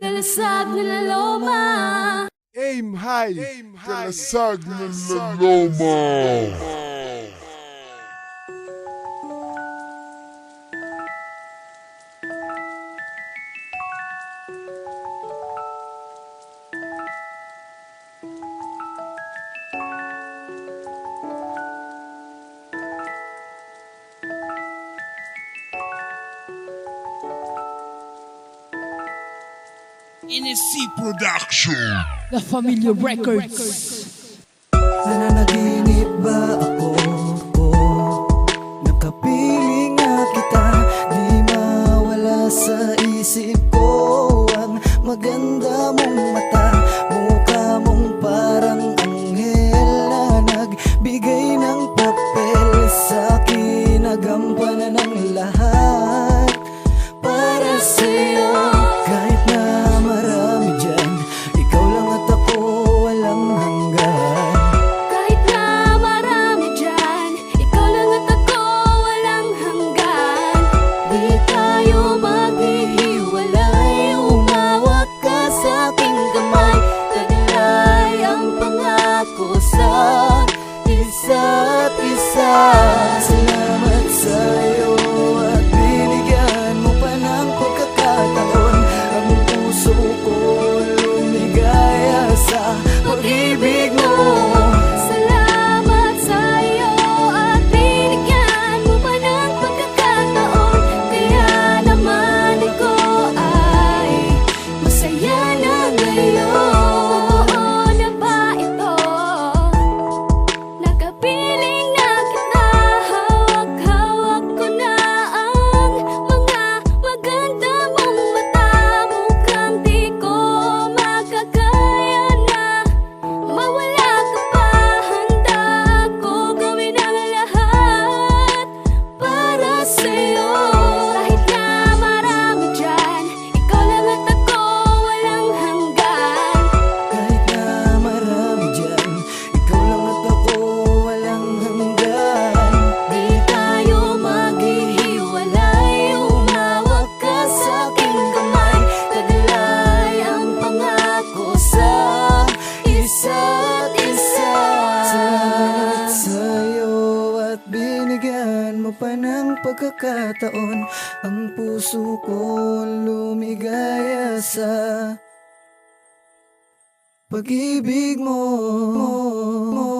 Nalasag na loma. Aim high. Aim high. Nalasag na loma. NSC Production. La Familia Records. Records. Nananaginip ba ako? say Binigyan mo pa ng pagkakataon Ang puso ko lumigaya sa Pag-ibig mo, mo, mo.